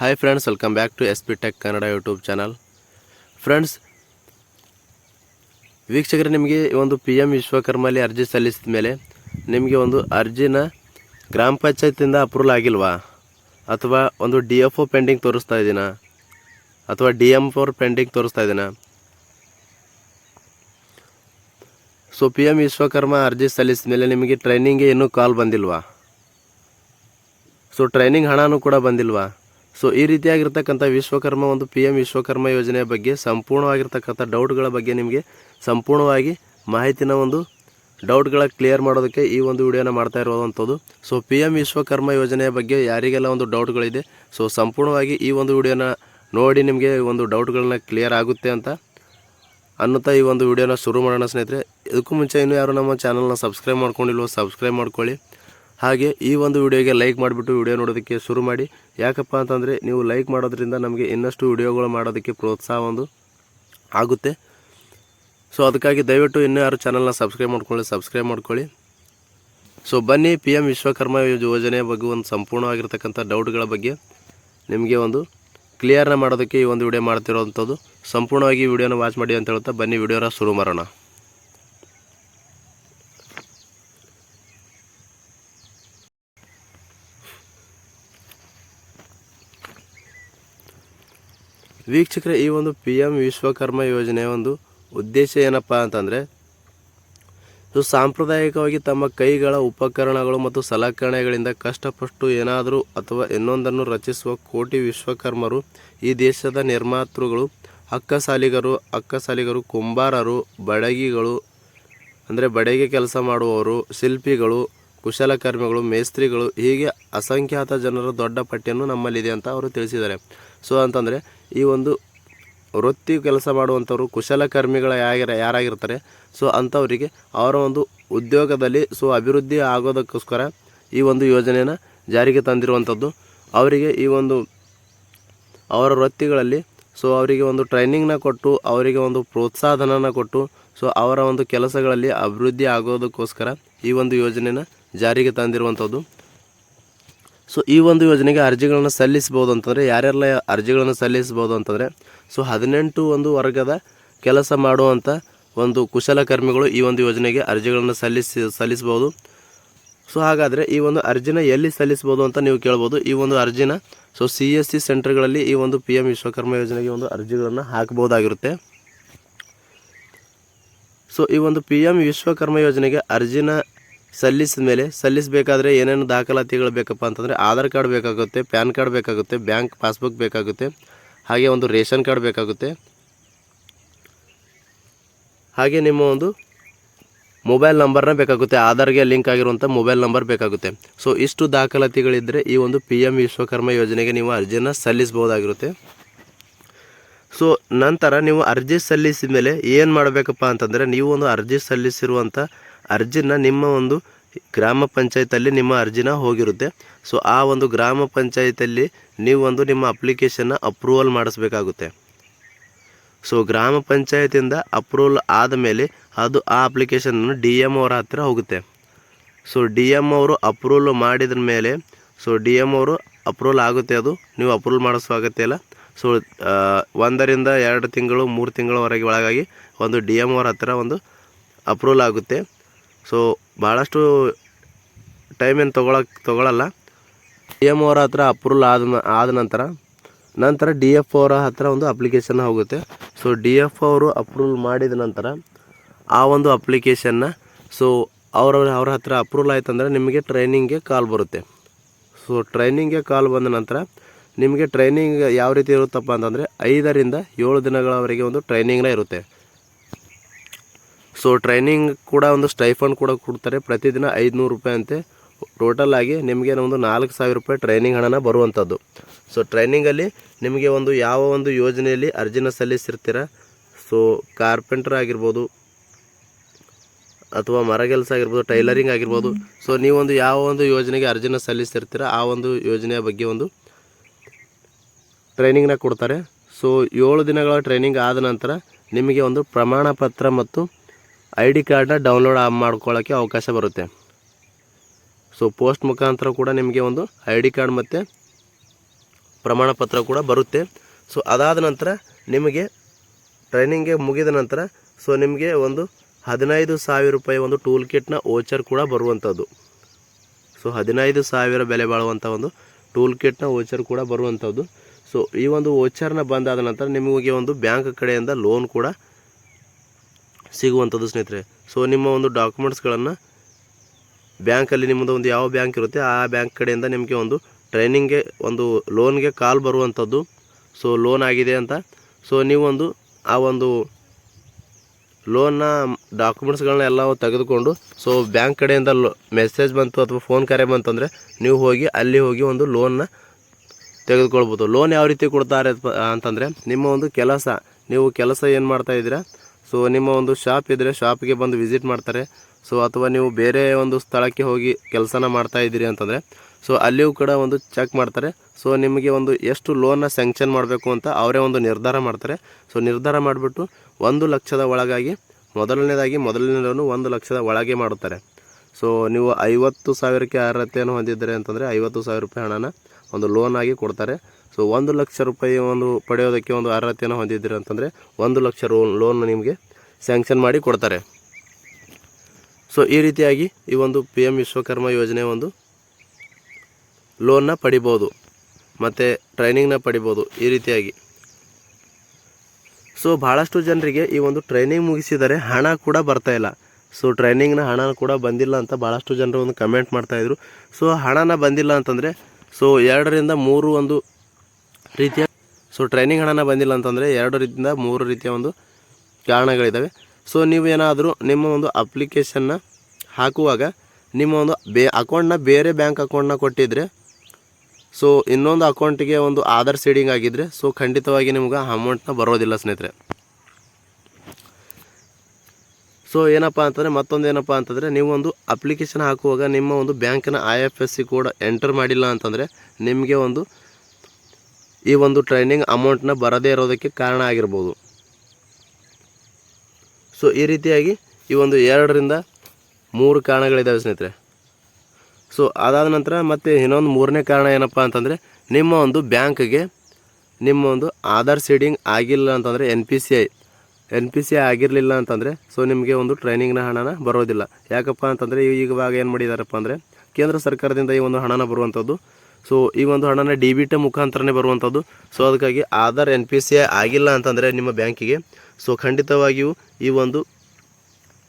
Hi friends welcome back to S P tech Kannada YouTube channel friends ವೀಕ್ಷಕರೇ, ನಿಮಗೆ ಒಂದು P M ವಿಶ್ವಕರ್ಮಲ್ಲಿ ಅರ್ಜಿ ಸಲ್ಲಿಸಿದ ಮೇಲೆ ನಿಮಗೆ ಒಂದು ಅರ್ಜಿನ ಗ್ರಾಮ ಪಂಚಾಯತಿಂದ ಅಪ್ರೂವಲ್ ಆಗಿಲ್ವಾ? ಅಥವಾ ಒಂದು ಡಿ ಎಫ್ ಒ ಪೆಂಡಿಂಗ್ ತೋರಿಸ್ತಾ ಇದ್ದೀನಾ? ಅಥವಾ ಡಿ ಎಂ ಫೋರ್ ಪೆಂಡಿಂಗ್ ತೋರಿಸ್ತಾ ಇದ್ದೀನಾ? ಸೊ ಪಿ ಎಂ ವಿಶ್ವಕರ್ಮ ಅರ್ಜಿ ಸಲ್ಲಿಸಿದ ಮೇಲೆ ನಿಮಗೆ ಟ್ರೈನಿಂಗ್ಗೆ ಇನ್ನೂ ಕಾಲ್ ಬಂದಿಲ್ವಾ? ಸೊ ಟ್ರೈನಿಂಗ್ ಹಣನೂ ಕೂಡ ಬಂದಿಲ್ವಾ? ಸೊ ಈ ರೀತಿಯಾಗಿರ್ತಕ್ಕಂಥ ವಿಶ್ವಕರ್ಮ ಒಂದು ಪಿ ಎಂ ವಿಶ್ವಕರ್ಮ ಯೋಜನೆಯ ಬಗ್ಗೆ ಸಂಪೂರ್ಣವಾಗಿರ್ತಕ್ಕಂಥ ಡೌಟ್ಗಳ ಬಗ್ಗೆ ನಿಮಗೆ ಸಂಪೂರ್ಣವಾಗಿ ಮಾಹಿತಿನ ಒಂದು ಡೌಟ್ಗಳ ಕ್ಲಿಯರ್ ಮಾಡೋದಕ್ಕೆ ಈ ಒಂದು ವಿಡಿಯೋನ ಮಾಡ್ತಾ ಇರುವಂಥದ್ದು. ಸೊ ಪಿ ಎಂ ವಿಶ್ವಕರ್ಮ ಯೋಜನೆಯ ಬಗ್ಗೆ ಯಾರಿಗೆಲ್ಲ ಒಂದು ಡೌಟ್ಗಳಿದೆ? ಸೊ ಸಂಪೂರ್ಣವಾಗಿ ಈ ಒಂದು ವಿಡಿಯೋನ ನೋಡಿ ನಿಮಗೆ ಒಂದು ಡೌಟ್ಗಳನ್ನ ಕ್ಲಿಯರ್ ಆಗುತ್ತೆ ಅಂತ ಅನ್ನುತ್ತಾ ಈ ಒಂದು ವಿಡಿಯೋನ ಶುರು ಮಾಡೋಣ ಸ್ನೇಹಿತರೆ. ಇದಕ್ಕೂ ಮುಂಚೆ ಇನ್ನೂ ಯಾರು ನಮ್ಮ ಚಾನಲ್ನ ಸಬ್ಸ್ಕ್ರೈಬ್ ಮಾಡ್ಕೊಂಡಿಲ್ವೋ ಸಬ್ಸ್ಕ್ರೈಬ್ ಮಾಡ್ಕೊಳ್ಳಿ. ಹಾಗೆ ಈ ಒಂದು ವಿಡಿಯೋಗೆ ಲೈಕ್ ಮಾಡಿಬಿಟ್ಟು ವಿಡಿಯೋ ನೋಡೋದಕ್ಕೆ ಶುರು ಮಾಡಿ. ಯಾಕಪ್ಪ ಅಂತಂದರೆ ನೀವು ಲೈಕ್ ಮಾಡೋದ್ರಿಂದ ನಮಗೆ ಇನ್ನಷ್ಟು ವಿಡಿಯೋಗಳು ಮಾಡೋದಕ್ಕೆ ಪ್ರೋತ್ಸಾಹ ಒಂದು ಆಗುತ್ತೆ. ಸೊ ಅದಕ್ಕಾಗಿ ದಯವಿಟ್ಟು ಇನ್ನೂ ಯಾರು ಚಾನಲ್ನ ಸಬ್ಸ್ಕ್ರೈಬ್ ಮಾಡ್ಕೊಳ್ಳಿ ಸಬ್ಸ್ಕ್ರೈಬ್ ಮಾಡ್ಕೊಳ್ಳಿ. ಸೊ ಬನ್ನಿ ಪಿ ಎಂ ವಿಶ್ವಕರ್ಮ ಯೋಜನೆಯ ಬಗ್ಗೆ ಒಂದು ಸಂಪೂರ್ಣವಾಗಿರ್ತಕ್ಕಂಥ ಡೌಟ್ಗಳ ಬಗ್ಗೆ ನಿಮಗೆ ಒಂದು ಕ್ಲಿಯರ್ನ ಮಾಡೋದಕ್ಕೆ ಈ ಒಂದು ವಿಡಿಯೋ ಮಾಡ್ತಿರೋವಂಥದ್ದು ಸಂಪೂರ್ಣವಾಗಿ ವಿಡಿಯೋನ ವಾಚ್ ಮಾಡಿ ಅಂತ ಹೇಳ್ತಾ ಬನ್ನಿ, ವಿಡಿಯೋನ ಶುರು ಮಾಡೋಣ. ವೀಕ್ಷಕರೇ, ಈ ಒಂದು ಪಿ ಎಂ ವಿಶ್ವಕರ್ಮ ಯೋಜನೆಯ ಒಂದು ಉದ್ದೇಶ ಏನಪ್ಪ ಅಂತಂದರೆ, ಇದು ಸಾಂಪ್ರದಾಯಿಕವಾಗಿ ತಮ್ಮ ಕೈಗಳ ಉಪಕರಣಗಳು ಮತ್ತು ಸಲಕರಣೆಗಳಿಂದ ಕಷ್ಟಪಟ್ಟು ಏನಾದರೂ ಅಥವಾ ಇನ್ನೊಂದನ್ನು ರಚಿಸುವ ಕೋಟಿ ವಿಶ್ವಕರ್ಮರು, ಈ ದೇಶದ ನಿರ್ಮಾತೃಗಳು ಅಕ್ಕಸಾಲಿಗರು ಅಕ್ಕಸಾಲಿಗರು ಕುಂಬಾರರು, ಬಡಗಿಗಳು, ಅಂದರೆ ಬಡಗಿ ಕೆಲಸ ಮಾಡುವವರು, ಶಿಲ್ಪಿಗಳು ಕುಶಲಕರ್ಮಿಗಳು, ಮೇಸ್ತ್ರಿಗಳು ಹೀಗೆ ಅಸಂಖ್ಯಾತ ಜನರ ದೊಡ್ಡ ಪಟ್ಟಿಯನ್ನು ನಮ್ಮಲ್ಲಿದೆ ಅಂತ ಅವರು ತಿಳಿಸಿದ್ದಾರೆ. ಸೊ ಅಂತಂದರೆ ಈ ಒಂದು ವೃತ್ತಿ ಕೆಲಸ ಮಾಡುವಂಥವ್ರು ಕುಶಲಕರ್ಮಿಗಳ ಯಾರ ಯಾರಾಗಿರ್ತಾರೆ ಸೊ ಅಂಥವರಿಗೆ ಅವರ ಒಂದು ಉದ್ಯೋಗದಲ್ಲಿ ಸೊ ಅಭಿವೃದ್ಧಿ ಆಗೋದಕ್ಕೋಸ್ಕರ ಈ ಒಂದು ಯೋಜನೆಯನ್ನು ಜಾರಿಗೆ ತಂದಿರುವಂಥದ್ದು. ಅವರಿಗೆ ಈ ಒಂದು ಅವರ ವೃತ್ತಿಗಳಲ್ಲಿ ಸೊ ಅವರಿಗೆ ಒಂದು ಟ್ರೈನಿಂಗ್ನ ಕೊಟ್ಟು, ಅವರಿಗೆ ಒಂದು ಪ್ರೋತ್ಸಾಹನನ ಕೊಟ್ಟು ಸೊ ಅವರ ಒಂದು ಕೆಲಸಗಳಲ್ಲಿ ಅಭಿವೃದ್ಧಿ ಆಗೋದಕ್ಕೋಸ್ಕರ ಈ ಒಂದು ಯೋಜನೆನ ಜಾರಿಗೆ ತಂದಿರುವಂಥದ್ದು. ಸೊ ಈ ಒಂದು ಯೋಜನೆಗೆ ಅರ್ಜಿಗಳನ್ನು ಸಲ್ಲಿಸ್ಬೋದು ಅಂತಂದರೆ, ಯಾರೆಲ್ಲ ಅರ್ಜಿಗಳನ್ನು ಸಲ್ಲಿಸ್ಬೋದು ಅಂತಂದರೆ ಸೊ ಹದಿನೆಂಟು ಒಂದು ವರ್ಗದ ಕೆಲಸ ಮಾಡುವಂಥ ಒಂದು ಕುಶಲಕರ್ಮಿಗಳು ಈ ಒಂದು ಯೋಜನೆಗೆ ಅರ್ಜಿಗಳನ್ನು ಸಲ್ಲಿಸಿ ಸಲ್ಲಿಸ್ಬೋದು ಸೊ ಹಾಗಾದರೆ ಈ ಒಂದು ಅರ್ಜಿನ ಎಲ್ಲಿ ಸಲ್ಲಿಸ್ಬೋದು ಅಂತ ನೀವು ಕೇಳ್ಬೋದು. ಈ ಒಂದು ಅರ್ಜಿನ ಸೊ ಸಿ ಎಸ್ ಸಿ ಸೆಂಟರ್ಗಳಲ್ಲಿ ಈ ಒಂದು ಪಿ ಎಂ ವಿಶ್ವಕರ್ಮ ಯೋಜನೆಗೆ ಒಂದು ಅರ್ಜಿಗಳನ್ನು ಹಾಕ್ಬೋದಾಗಿರುತ್ತೆ ಸೊ ಈ ಒಂದು ಪಿ ಎಂ ವಿಶ್ವಕರ್ಮ ಯೋಜನೆಗೆ ಅರ್ಜಿನ ಸಲ್ಲಿಸಿದ ಮೇಲೆ ಸಲ್ಲಿಸಬೇಕಾದ್ರೆ ಏನೇನು ದಾಖಲಾತಿಗಳು ಬೇಕಪ್ಪ ಅಂತಂದರೆ ಆಧಾರ್ ಕಾರ್ಡ್ ಬೇಕಾಗುತ್ತೆ, ಪ್ಯಾನ್ ಕಾರ್ಡ್ ಬೇಕಾಗುತ್ತೆ, ಬ್ಯಾಂಕ್ ಪಾಸ್ಬುಕ್ ಬೇಕಾಗುತ್ತೆ, ಹಾಗೆ ಒಂದು ರೇಷನ್ ಕಾರ್ಡ್ ಬೇಕಾಗುತ್ತೆ. ಹಾಗೆ ನಿಮ್ಮ ಒಂದು ಮೊಬೈಲ್ ನಂಬರ್ನ ಬೇಕಾಗುತ್ತೆ, ಆಧಾರ್ಗೆ ಲಿಂಕ್ ಆಗಿರುವಂಥ ಮೊಬೈಲ್ ನಂಬರ್ ಬೇಕಾಗುತ್ತೆ. ಸೊ ಇಷ್ಟು ದಾಖಲಾತಿಗಳಿದ್ದರೆ ಈ ಒಂದು ಪಿ ಎಂ ವಿಶ್ವಕರ್ಮ ಯೋಜನೆಗೆ ನೀವು ಅರ್ಜಿನ ಸಲ್ಲಿಸ್ಬೋದಾಗಿರುತ್ತೆ ಸೊ ನಂತರ ನೀವು ಅರ್ಜಿ ಸಲ್ಲಿಸಿದ ಮೇಲೆ ಏನು ಮಾಡಬೇಕಪ್ಪ ಅಂತಂದರೆ ನೀವು ಒಂದು ಅರ್ಜಿ ಸಲ್ಲಿಸಿರುವಂಥ ಅರ್ಜಿನ ನಿಮ್ಮ ಒಂದು ಗ್ರಾಮ ಪಂಚಾಯತಲ್ಲಿ ನಿಮ್ಮ ಅರ್ಜಿನ ಹೋಗಿರುತ್ತೆ. ಸೊ ಆ ಒಂದು ಗ್ರಾಮ ಪಂಚಾಯತಲ್ಲಿ ನೀವು ಒಂದು ನಿಮ್ಮ ಅಪ್ಲಿಕೇಶನ್ನ ಅಪ್ರೂವಲ್ ಮಾಡಿಸ್ಬೇಕಾಗುತ್ತೆ. ಸೊ ಗ್ರಾಮ ಪಂಚಾಯತಿಂದ ಅಪ್ರೂವಲ್ ಆದಮೇಲೆ ಅದು ಆ ಅಪ್ಲಿಕೇಶನ್ನು ಡಿ ಎಂ ಅವರ ಹತ್ತಿರ ಹೋಗುತ್ತೆ. ಸೊ ಡಿ ಎಂ ಅವರು ಅಪ್ರೂವಲ್ ಮಾಡಿದ ಮೇಲೆ ಸೊ ಡಿ ಎಂ ಅವರು ಅಪ್ರೂವಲ್ ಆಗುತ್ತೆ ಅದು, ನೀವು ಅಪ್ರೂವಲ್ ಮಾಡಿಸೋ ಇಲ್ಲ. ಸೊ ಒಂದರಿಂದ ಎರಡು ತಿಂಗಳು, ಮೂರು ತಿಂಗಳವರೆಗೆ ಒಳಗಾಗಿ ಒಂದು ಡಿ ಎಂ ಅವರ ಹತ್ತಿರ ಒಂದು ಅಪ್ರೂವಲ್ ಆಗುತ್ತೆ. ಸೊ ಭಾಳಷ್ಟು ಟೈಮ್ ಏನು ತೊಗೊಳಕ್ಕೆ ತೊಗೊಳಲ್ಲ. ಡಿ ಎಂ ಅವರ ಹತ್ರ ಅಪ್ರೂವಲ್ ಆದ ಆದ ನಂತರ ನಂತರ ಡಿ ಎಫ್ ಅವರ ಹತ್ರ ಒಂದು ಅಪ್ಲಿಕೇಶನ್ ಹೋಗುತ್ತೆ. ಸೊ ಡಿ ಎಫ್ ಅವರು ಅಪ್ರೂವಲ್ ಮಾಡಿದ ನಂತರ ಆ ಒಂದು ಅಪ್ಲಿಕೇಶನ್ನ ಸೊ ಅವರ, ಅವ್ರ ಹತ್ರ ಅಪ್ರೂವಲ್ ಆಯ್ತು ಅಂದರೆ ನಿಮಗೆ ಟ್ರೈನಿಂಗ್ಗೆ ಕಾಲ್ ಬರುತ್ತೆ. ಸೊ ಟ್ರೈನಿಂಗ್ಗೆ ಕಾಲ್ ಬಂದ ನಂತರ ನಿಮಗೆ ಟ್ರೈನಿಂಗ್ ಯಾವ ರೀತಿ ಇರುತ್ತಪ್ಪ ಅಂತಂದರೆ ಐದರಿಂದ ಏಳು ದಿನಗಳವರೆಗೆ ಒಂದು ಟ್ರೈನಿಂಗ್ನ ಇರುತ್ತೆ. ಸೊ ಟ್ರೈನಿಂಗ್ ಕೂಡ ಒಂದು ಸ್ಟೈಫಂಡ್ ಕೂಡ ಕೊಡ್ತಾರೆ. ಪ್ರತಿದಿನ ಐದುನೂರು ರೂಪಾಯಿ ಅಂತೆ. ಟೋಟಲ್ ಆಗಿ ನಿಮಗೆ ಒಂದು ನಾಲ್ಕು ಸಾವಿರ ರೂಪಾಯಿ ಟ್ರೈನಿಂಗ್ ಹಣನ ಬರುವಂಥದ್ದು. ಸೊ ಟ್ರೈನಿಂಗಲ್ಲಿ ನಿಮಗೆ ಒಂದು ಯಾವ ಒಂದು ಯೋಜನೆಯಲ್ಲಿ ಅರ್ಜಿನ ಸಲ್ಲಿಸಿರ್ತೀರ? ಸೊ ಕಾರ್ಪೆಂಟರ್ ಆಗಿರ್ಬೋದು, ಅಥವಾ ಮರಗೆಲಸ ಆಗಿರ್ಬೋದು ಟೈಲರಿಂಗ್ ಆಗಿರ್ಬೋದು. ಸೊ ನೀವೊಂದು ಯಾವ ಒಂದು ಯೋಜನೆಗೆ ಅರ್ಜಿನ ಸಲ್ಲಿಸಿರ್ತೀರ? ಆ ಒಂದು ಯೋಜನೆಯ ಬಗ್ಗೆ ಒಂದು ಟ್ರೈನಿಂಗ್ನ ಕೊಡ್ತಾರೆ. ಸೊ ಏಳು ದಿನಗಳ ಟ್ರೈನಿಂಗ್ ಆದ ನಂತರ ನಿಮಗೆ ಒಂದು ಪ್ರಮಾಣ ಪತ್ರ ಮತ್ತು ಐ ಡಿ ಕಾರ್ಡ್ನ ಡೌನ್ಲೋಡ್ ಮಾಡ್ಕೊಳ್ಳೋಕ್ಕೆ ಅವಕಾಶ ಬರುತ್ತೆ. ಸೊ ಪೋಸ್ಟ್ ಮುಖಾಂತರ ಕೂಡ ನಿಮಗೆ ಒಂದು ಐ ಡಿ ಕಾರ್ಡ್ ಮತ್ತು ಪ್ರಮಾಣ ಪತ್ರ ಕೂಡ ಬರುತ್ತೆ. ಸೊ ಅದಾದ ನಂತರ ನಿಮಗೆ ಟ್ರೈನಿಂಗ್ಗೆ ಮುಗಿದ ನಂತರ ಸೊ ನಿಮಗೆ ಒಂದು ಹದಿನೈದು ಸಾವಿರ ರೂಪಾಯಿ ಒಂದು ಟೂಲ್ ಕಿಟ್ನ ಓಚರ್ ಕೂಡ ಬರುವಂಥದ್ದು. ಸೊ ಹದಿನೈದು ಸಾವಿರ ಬೆಲೆ ಬಾಳುವಂಥ ಒಂದು ಟೂಲ್ ಕಿಟ್ನ ಓಚರ್ ಕೂಡ ಬರುವಂಥದ್ದು. ಸೊ ಈ ಒಂದು ಓಚರ್ನ ಬಂದಾದ ನಂತರ ನಿಮಗೆ ಒಂದು ಬ್ಯಾಂಕ್ ಕಡೆಯಿಂದ ಲೋನ್ ಕೂಡ ಸಿಗುವಂಥದ್ದು ಸ್ನೇಹಿತರೆ. ಸೊ ನಿಮ್ಮ ಒಂದು ಡಾಕ್ಯುಮೆಂಟ್ಸ್ಗಳನ್ನು ಬ್ಯಾಂಕಲ್ಲಿ ನಿಮ್ಮದು ಒಂದು ಯಾವ ಬ್ಯಾಂಕ್ ಇರುತ್ತೆ, ಆ ಬ್ಯಾಂಕ್ ಕಡೆಯಿಂದ ನಿಮಗೆ ಒಂದು ಟ್ರೈನಿಂಗ್ಗೆ ಒಂದು ಲೋನ್ಗೆ ಕಾಲ್ ಬರುವಂಥದ್ದು. ಸೊ ಲೋನ್ ಆಗಿದೆ ಅಂತ. ಸೊ ನೀವೊಂದು ಆ ಒಂದು ಲೋನ್ನ ಡಾಕ್ಯುಮೆಂಟ್ಸ್ಗಳನ್ನ ಎಲ್ಲ ತೆಗೆದುಕೊಂಡು ಸೊ ಬ್ಯಾಂಕ್ ಕಡೆಯಿಂದ ಮೆಸೇಜ್ ಬಂತು ಅಥವಾ ಫೋನ್ ಕರೆ ಬಂತಂದರೆ ನೀವು ಹೋಗಿ, ಅಲ್ಲಿ ಹೋಗಿ ಒಂದು ಲೋನ್ನ ತೆಗೆದುಕೊಳ್ಬೋದು. ಲೋನ್ ಯಾವ ರೀತಿ ಕೊಡ್ತಾರೆ ಅಂತಂದರೆ ನಿಮ್ಮ ಒಂದು ಕೆಲಸ, ನೀವು ಕೆಲಸ ಏನು ಮಾಡ್ತಾ ಇದ್ದೀರಾ? ಸೊ ನಿಮ್ಮ ಒಂದು ಶಾಪ್ ಇದ್ದರೆ ಶಾಪ್ಗೆ ಬಂದು ವಿಸಿಟ್ ಮಾಡ್ತಾರೆ. ಸೊ ಅಥವಾ ನೀವು ಬೇರೆ ಒಂದು ಸ್ಥಳಕ್ಕೆ ಹೋಗಿ ಕೆಲಸನ ಮಾಡ್ತಾ ಇದ್ದೀರಿ ಅಂತಂದರೆ ಸೊ ಅಲ್ಲಿಯೂ ಕೂಡ ಒಂದು ಚೆಕ್ ಮಾಡ್ತಾರೆ. ಸೊ ನಿಮಗೆ ಒಂದು ಎಷ್ಟು ಲೋನ್ನ ಸ್ಯಾಂಕ್ಷನ್ ಮಾಡಬೇಕು ಅಂತ ಅವರೇ ಒಂದು ನಿರ್ಧಾರ ಮಾಡ್ತಾರೆ. ಸೊ ನಿರ್ಧಾರ ಮಾಡಿಬಿಟ್ಟು ಒಂದು ಲಕ್ಷದ ಒಳಗಾಗಿ, ಮೊದಲನೇದಾಗಿ ಮೊದಲನೇ ಲೋನು ಒಂದು ಲಕ್ಷದ ಒಳಗೆ ಮಾಡುತ್ತಾರೆ. ಸೊ ನೀವು ಐವತ್ತು ಸಾವಿರಕ್ಕೆ ಅರ್ಹತೆಯನ್ನು ಹೊಂದಿದ್ದೀರಿ ಅಂತಂದರೆ ಐವತ್ತು ಸಾವಿರ ರೂಪಾಯಿ ಹಣನ ಒಂದು ಲೋನ್ ಆಗಿ ಕೊಡ್ತಾರೆ. ಸೊ ಒಂದು ಲಕ್ಷ ರೂಪಾಯಿ ಒಂದು ಪಡೆಯೋದಕ್ಕೆ ಒಂದು ಅರ್ಹತೆಯನ್ನು ಹೊಂದಿದ್ದೀರಿ ಅಂತಂದರೆ ಒಂದು ಲಕ್ಷ ರೋ ಲೋನ್ ನಿಮಗೆ ಸ್ಯಾಂಕ್ಷನ್ ಮಾಡಿ ಕೊಡ್ತಾರೆ. ಸೊ ಈ ರೀತಿಯಾಗಿ ಈ ಒಂದು ಪಿ ಎಂ ವಿಶ್ವಕರ್ಮ ಯೋಜನೆ ಒಂದು ಲೋನ್ನ ಪಡಿಬೋದು. ಮತ್ತು ಟ್ರೈನಿಂಗ್ನ ಪಡಿಬೋದು ಈ ರೀತಿಯಾಗಿ. ಸೊ ಭಾಳಷ್ಟು ಜನರಿಗೆ ಈ ಒಂದು ಟ್ರೈನಿಂಗ್ ಮುಗಿಸಿದರೆ ಹಣ ಕೂಡ ಬರ್ತಾ ಇಲ್ಲ. ಸೊ ಟ್ರೈನಿಂಗ್ನ ಹಣ ಕೂಡ ಬಂದಿಲ್ಲ ಅಂತ ಭಾಳಷ್ಟು ಜನರು ಒಂದು ಕಮೆಂಟ್ ಮಾಡ್ತಾಯಿದ್ರು ಸೊ ಹಣನ ಬಂದಿಲ್ಲ ಅಂತಂದರೆ ಸೊ ಎರಡರಿಂದ ಮೂರು ಒಂದು ರೀತಿಯ ಸೊ ಟ್ರೈನಿಂಗ್ ಹಣನ ಬಂದಿಲ್ಲ ಅಂತಂದರೆ ಎರಡು ರೀತಿಯಿಂದ ಮೂರು ರೀತಿಯ ಒಂದು ಕಾರಣಗಳಿದ್ದಾವೆ. ಸೊ ನೀವು ಏನಾದರೂ ನಿಮ್ಮ ಒಂದು ಅಪ್ಲಿಕೇಶನ್ನ ಹಾಕುವಾಗ ನಿಮ್ಮ ಒಂದು ಬೇ ಅಕೌಂಟ್ನ ಬೇರೆ ಬ್ಯಾಂಕ್ ಅಕೌಂಟ್ನ ಕೊಟ್ಟಿದ್ದರೆ ಸೊ ಇನ್ನೊಂದು ಅಕೌಂಟಿಗೆ ಒಂದು ಆಧಾರ್ ಸೀಡಿಂಗ್ ಆಗಿದ್ದರೆ ಸೊ ಖಂಡಿತವಾಗಿ ನಿಮ್ಗೆ ಅಮೌಂಟ್ನ ಬರೋದಿಲ್ಲ ಸ್ನೇಹಿತರೆ. ಸೊ ಏನಪ್ಪ ಅಂತಂದರೆ ಮತ್ತೊಂದು ಏನಪ್ಪ ಅಂತಂದರೆ ನೀವೊಂದು ಅಪ್ಲಿಕೇಶನ್ ಹಾಕುವಾಗ ನಿಮ್ಮ ಒಂದು ಬ್ಯಾಂಕಿನ I F S C code enter ಮಾಡಿಲ್ಲ ಅಂತಂದರೆ ನಿಮಗೆ ಒಂದು ಈ ಒಂದು ಟ್ರೈನಿಂಗ್ ಅಮೌಂಟ್ನ ಬರದೇ ಇರೋದಕ್ಕೆ ಕಾರಣ ಆಗಿರ್ಬೋದು. ಸೊ ಈ ರೀತಿಯಾಗಿ ಈ ಒಂದು ಎರಡರಿಂದ ಮೂರು ಕಾರಣಗಳಿದ್ದಾವೆ ಸ್ನೇಹಿತರೆ. ಸೊ ಅದಾದ ನಂತರ ಮತ್ತು ಇನ್ನೊಂದು ಮೂರನೇ ಕಾರಣ ಏನಪ್ಪ ಅಂತಂದರೆ ನಿಮ್ಮ ಒಂದು ಬ್ಯಾಂಕ್ಗೆ ನಿಮ್ಮ ಒಂದು ಆಧಾರ್ ಸೀಡಿಂಗ್ ಆಗಿಲ್ಲ ಅಂತಂದರೆ N P C I N P C ಆಗಿರಲಿಲ್ಲ ಅಂತಂದರೆ ಸೊ ನಿಮಗೆ ಒಂದು ಟ್ರೈನಿಂಗ್ನ ಹಣನ ಬರೋದಿಲ್ಲ. ಯಾಕಪ್ಪ ಅಂತಂದರೆ ಇವಾಗ ಏನು ಮಾಡಿದಾರಪ್ಪ ಅಂದರೆ, ಕೇಂದ್ರ ಸರ್ಕಾರದಿಂದ ಈ ಒಂದು ಹಣನ ಬರುವಂಥದ್ದು ಸೊ ಈ ಒಂದು ಹಣನ ಡಿ ಬಿ ಟಿ ಮುಖಾಂತರನೇ ಬರುವಂಥದ್ದು ಸೊ ಅದಕ್ಕಾಗಿ ಆಧಾರ್ ಎನ್ ಪಿ ಸಿ ಆಗಿಲ್ಲ ಅಂತಂದರೆ ನಿಮ್ಮ ಬ್ಯಾಂಕಿಗೆ ಸೊ ಖಂಡಿತವಾಗಿಯೂ ಈ ಒಂದು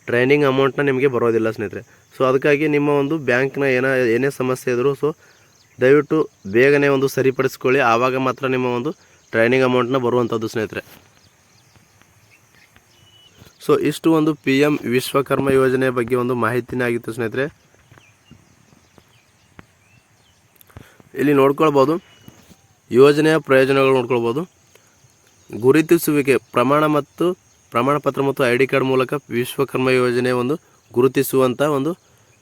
ಟ್ರೈನಿಂಗ್ ಅಮೌಂಟ್ನ ನಿಮಗೆ ಬರೋದಿಲ್ಲ ಸ್ನೇಹಿತರೆ. ಸೊ ಅದಕ್ಕಾಗಿ ನಿಮ್ಮ ಒಂದು ಬ್ಯಾಂಕ್ನ ಏನ, ಏನೇ ಸಮಸ್ಯೆ ಇದ್ದರೂ ಸೊ ದಯವಿಟ್ಟು ಬೇಗನೆ ಒಂದು ಸರಿಪಡಿಸ್ಕೊಳ್ಳಿ. ಆವಾಗ ಮಾತ್ರ ನಿಮ್ಮ ಒಂದು ಟ್ರೈನಿಂಗ್ ಅಮೌಂಟ್ನ ಬರುವಂಥದ್ದು ಸ್ನೇಹಿತರೆ. ಸೊ ಇಷ್ಟು ಒಂದು ಪಿ ಎಂ ವಿಶ್ವಕರ್ಮ ಯೋಜನೆ ಬಗ್ಗೆ ಒಂದು ಮಾಹಿತಿನೇ ಆಗಿತ್ತು ಸ್ನೇಹಿತರೆ. ಇಲ್ಲಿ ನೋಡ್ಕೊಳ್ಬೋದು. ಯೋಜನೆಯ ಪ್ರಯೋಜನಗಳು ನೋಡ್ಕೊಳ್ಬೋದು. ಗುರುತಿಸುವಿಕೆ ಪ್ರಮಾಣ ಮತ್ತು ಪ್ರಮಾಣ ಪತ್ರ ಮತ್ತು ಐ ಡಿ ಕಾರ್ಡ್ ಮೂಲಕ ವಿಶ್ವಕರ್ಮ ಯೋಜನೆ ಒಂದು ಗುರುತಿಸುವಂಥ ಒಂದು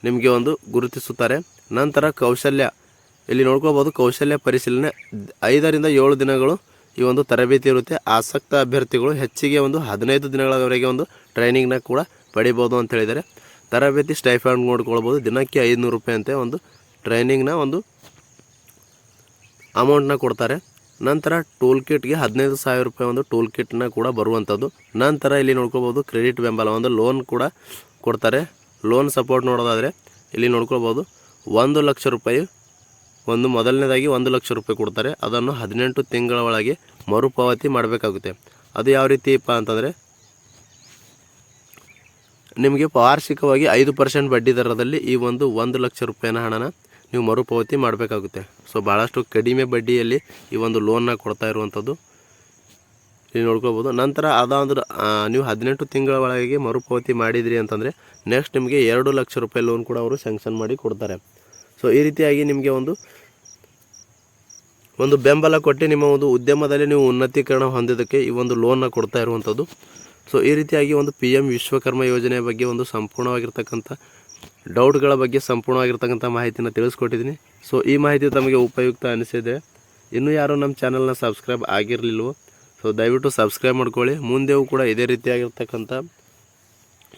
ನಿಮಗೆ ಒಂದು ಗುರುತಿಸುತ್ತಾರೆ. ನಂತರ ಕೌಶಲ್ಯ. ಇಲ್ಲಿ ನೋಡ್ಕೊಳ್ಬೋದು ಕೌಶಲ್ಯ ಪರಿಶೀಲನೆ ಐದರಿಂದ ಏಳು ದಿನಗಳು ಈ ಒಂದು ತರಬೇತಿ ಇರುತ್ತೆ. ಆಸಕ್ತ ಅಭ್ಯರ್ಥಿಗಳು ಹೆಚ್ಚಿಗೆ ಒಂದು ಹದಿನೈದು ದಿನಗಳವರೆಗೆ ಒಂದು ಟ್ರೈನಿಂಗ್ನ ಕೂಡ ಪಡಿಬೋದು ಅಂತ ಹೇಳಿದ್ದಾರೆ. ತರಬೇತಿ ಸ್ಟೈಫಂಡ್ ನೋಡ್ಕೊಳ್ಬೋದು. ದಿನಕ್ಕೆ ಐದುನೂರು ರೂಪಾಯಿ ಅಂತೆ ಒಂದು ಟ್ರೈನಿಂಗ್ನ ಒಂದು ಅಮೌಂಟ್ನ ಕೊಡ್ತಾರೆ. ನಂತರ ಟೂಲ್ ಕಿಟ್ಗೆ ಹದಿನೈದು ಸಾವಿರ ರೂಪಾಯಿ ಒಂದು ಟೂಲ್ ಕಿಟ್ನ ಕೂಡ ಬರುವಂಥದ್ದು. ನಂತರ ಇಲ್ಲಿ ನೋಡ್ಕೋಬೋದು ಕ್ರೆಡಿಟ್ ಬೆಂಬಲ ಒಂದು ಲೋನ್ ಕೂಡ ಕೊಡ್ತಾರೆ. ಲೋನ್ ಸಪೋರ್ಟ್ ನೋಡೋದಾದರೆ ಇಲ್ಲಿ ನೋಡ್ಕೊಳ್ಬೋದು. ಒಂದು ಲಕ್ಷ ರೂಪಾಯಿ ಒಂದು ಮೊದಲನೇದಾಗಿ ಒಂದು ಲಕ್ಷ ರೂಪಾಯಿ ಕೊಡ್ತಾರೆ. ಅದನ್ನು ಹದಿನೆಂಟು ತಿಂಗಳ ಒಳಗೆ ಮರುಪಾವತಿ ಮಾಡಬೇಕಾಗುತ್ತೆ. ಅದು ಯಾವ ರೀತಿಪ್ಪ ಅಂತಂದರೆ, ನಿಮಗೆ ವಾರ್ಷಿಕವಾಗಿ ಐದು ಪರ್ಸೆಂಟ್ ಬಡ್ಡಿ ದರದಲ್ಲಿ ಈ ಒಂದು ಒಂದು ಲಕ್ಷ ರೂಪಾಯಿನ ಹಣನ ನೀವು ಮರುಪಾವತಿ ಮಾಡಬೇಕಾಗುತ್ತೆ. ಸೊ ಭಾಳಷ್ಟು ಕಡಿಮೆ ಬಡ್ಡಿಯಲ್ಲಿ ಈ ಒಂದು ಲೋನ್ನ ಕೊಡ್ತಾ ಇರುವಂಥದ್ದು ಇಲ್ಲಿ ನೋಡ್ಕೋಬೋದು ನಂತರ ಅದಾದ್ರೆ ನೀವು ಹದಿನೆಂಟು ತಿಂಗಳ ಒಳಗೆ ಮರುಪಾವತಿ ಮಾಡಿದ್ರಿ ಅಂತಂದರೆ ನೆಕ್ಸ್ಟ್ ನಿಮಗೆ ಎರಡು ಲಕ್ಷ ರೂಪಾಯಿ ಲೋನ್ ಕೂಡ ಅವರು ಸ್ಯಾಂಕ್ಷನ್ ಮಾಡಿ ಕೊಡ್ತಾರೆ. ಸೊ ಈ ರೀತಿಯಾಗಿ ನಿಮಗೆ ಒಂದು ಒಂದು ಬೆಂಬಲ ಕೊಟ್ಟು ನಿಮ್ಮ ಒಂದು ಉದ್ಯಮದಲ್ಲಿ ನೀವು ಉನ್ನತೀಕರಣ ಹೊಂದಿದ್ದಕ್ಕೆ ಈ ಒಂದು ಲೋನ್ನ ಕೊಡ್ತಾ ಇರುವಂಥದ್ದು. ಸೊ ಈ ರೀತಿಯಾಗಿ ಒಂದು ಪಿ ಎಂ ವಿಶ್ವಕರ್ಮ ಯೋಜನೆ ಬಗ್ಗೆ ಒಂದು ಸಂಪೂರ್ಣವಾಗಿರ್ತಕ್ಕಂಥ ಡೌಟ್ಗಳ ಬಗ್ಗೆ ಸಂಪೂರ್ಣವಾಗಿರ್ತಕ್ಕಂಥ ಮಾಹಿತಿನ ತಿಳಿಸ್ಕೊಟ್ಟಿದ್ದೀನಿ. ಸೊ ಈ ಮಾಹಿತಿ ತಮಗೆ ಉಪಯುಕ್ತ ಅನಿಸಿದೆ. ಇನ್ನೂ ಯಾರು ನಮ್ಮ ಚಾನಲ್ನ ಸಬ್ಸ್ಕ್ರೈಬ್ ಆಗಿರಲಿಲ್ವೋ ಸೊ ದಯವಿಟ್ಟು ಸಬ್ಸ್ಕ್ರೈಬ್ ಮಾಡ್ಕೊಳ್ಳಿ. ಮುಂದೆಯೂ ಕೂಡ ಇದೇ ರೀತಿಯಾಗಿರ್ತಕ್ಕಂಥ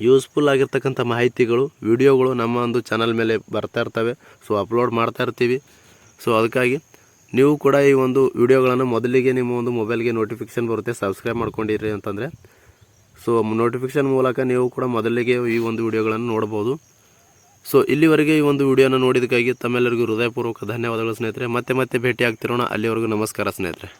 ಯೂಸ್ಫುಲ್ ಆಗಿರ್ತಕ್ಕಂಥ ಮಾಹಿತಿಗಳು, ವಿಡಿಯೋಗಳು ನಮ್ಮ ಒಂದು ಚಾನಲ್ ಮೇಲೆ ಬರ್ತಾ ಇರ್ತವೆ. ಸೊ ಅಪ್ಲೋಡ್ ಮಾಡ್ತಾ ಇರ್ತೀವಿ. ಸೊ ಅದಕ್ಕಾಗಿ ನೀವು ಕೂಡ ಈ ಒಂದು ವಿಡಿಯೋಗಳನ್ನು ಮೊದಲಿಗೆ ನಿಮ್ಮ ಒಂದು ಮೊಬೈಲ್ಗೆ ನೋಟಿಫಿಕೇಷನ್ ಬರುತ್ತೆ ಸಬ್ಸ್ಕ್ರೈಬ್ ಮಾಡ್ಕೊಂಡಿರಿ ಅಂತಂದರೆ. ಸೊ ನೋಟಿಫಿಕೇಶನ್ ಮೂಲಕ ನೀವು ಕೂಡ ಮೊದಲಿಗೆ ಈ ಒಂದು ವಿಡಿಯೋಗಳನ್ನು ನೋಡ್ಬೋದು. ಸೊ ಇಲ್ಲಿವರೆಗೆ ಈ ಒಂದು ವಿಡಿಯೋನ ನೋಡಿದ್ದಕ್ಕಾಗಿ ತಮ್ಮೆಲ್ಲರಿಗೂ ಹೃದಯಪೂರ್ವಕ ಧನ್ಯವಾದಗಳು ಸ್ನೇಹಿತರೆ. ಮತ್ತೆ ಮತ್ತೆ ಭೇಟಿ ಆಗ್ತಿರೋಣ ಅಲ್ಲಿವರೆಗೂ ನಮಸ್ಕಾರ ಸ್ನೇಹಿತರೆ.